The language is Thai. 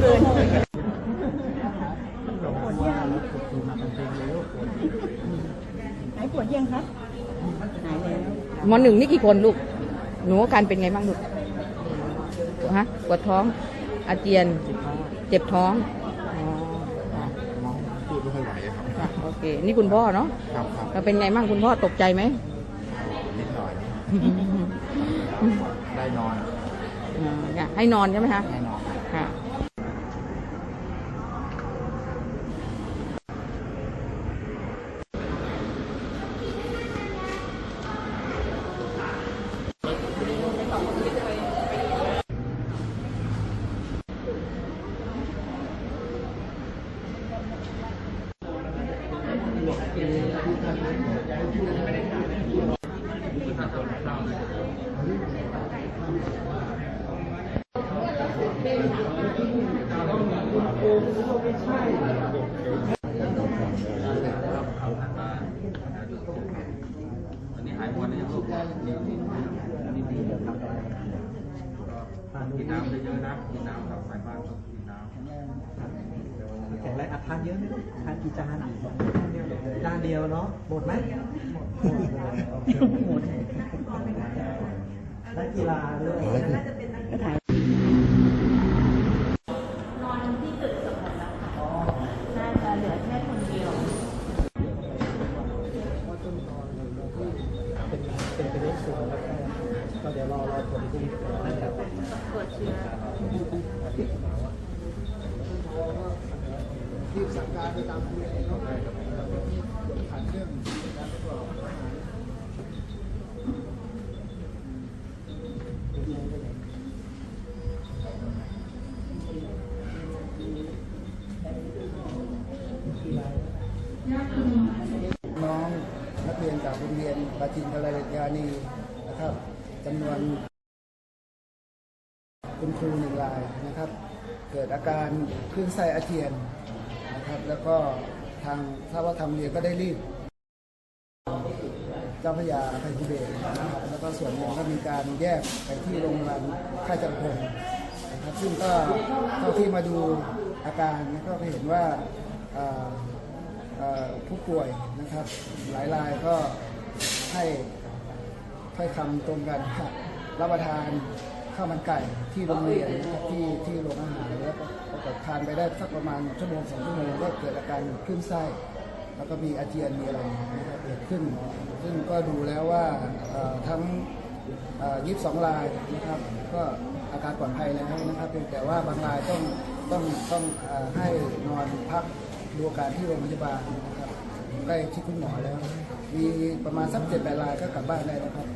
เยอะเหลือเกินหายปวดยังคะหายแล้วหมอหนึ่งนี่กี่คนลูก หนูอาการเป็นไงบ้างลูกฮะปวดท้อง อาเจียน เจ็บท้องอ๋อมองพูดไม่ค่อยไหวครับค่ะโอเค นี่คุณพ่อเนาะครับครับแล้วเป็นไงบ้างคุณพ่อตกใจไหมนิดหน่อย ได้นอนอ่าเนี่ยให้นอนใช่ไหมคะได้นอน ค่ะ อันนี้หายหมดเลยลู กินน้ำเยอะๆนะกินน้ำกับไฟบ้านต้องกินน้ำแข็งแรงอะทานเยอะไหมลูกทานกี่จาน จานเดียวเนาะหมดไหมหมดหมดนักกีฬาด้วยก็ถ่ายนอนที่ตึกสมดแล้วค่ะน่าจะเหลือแค่คนเดียวเป็นเป็นไปได้สูงแล้วก็ก็เดี๋ยวรอรอผลที่นะครับตรวจเชื้อที่สังกัดที่ตามดูเองเน้ น้องนักเรียนจากโรงเรียนปาจินกาลยานีนะครับจำนวนคุณครูหนึ่งรายนะครับ เกิดอาการคลื่นไส้อาเจียนนะครับ แล้วก็ ทางทราบว่าทางเรียนก็ได้รีบเจ้าพระยาอภัยภูเบศรนะครับแล้วก็ส่วนหนึ่งก็มีการแยกไปที่โรงพยาบาลค่ายจักรพงศ์นะครับซึ่งก็เท่าที่มาดูอาการก็เห็นว่าผู้ป่วยนะครับ หลายรายก็ให้ถ้อยคำตรงกันว่ารับประทาน ข้าวมันไก่ที่โรงเรียนนะครับที่ที่โรงอาหารแล้วก็ปรากฏทานไปได้สักประมาณชั่วโมงสองชั่วโมงก็เกิดอาการคลื่นไส้แล้วก็มีอาเจียนมีอะไรนะครับเกิดขึ้น ซึ่งก็ดูแล้วว่าทั้งยี่สิบสองรายนะครับ ก็อาการปลอดภัยแล้วนะครับเพียงแต่ว่าบางรายต้องต้องต้องอให้นอนพักดูอาการที่โรงพยาบาลนะครับใกล้ที่คุณหมอแล้ว มีประมาณสักเจ็ดแปดรายก็กลับบ้านได้แล้วครับ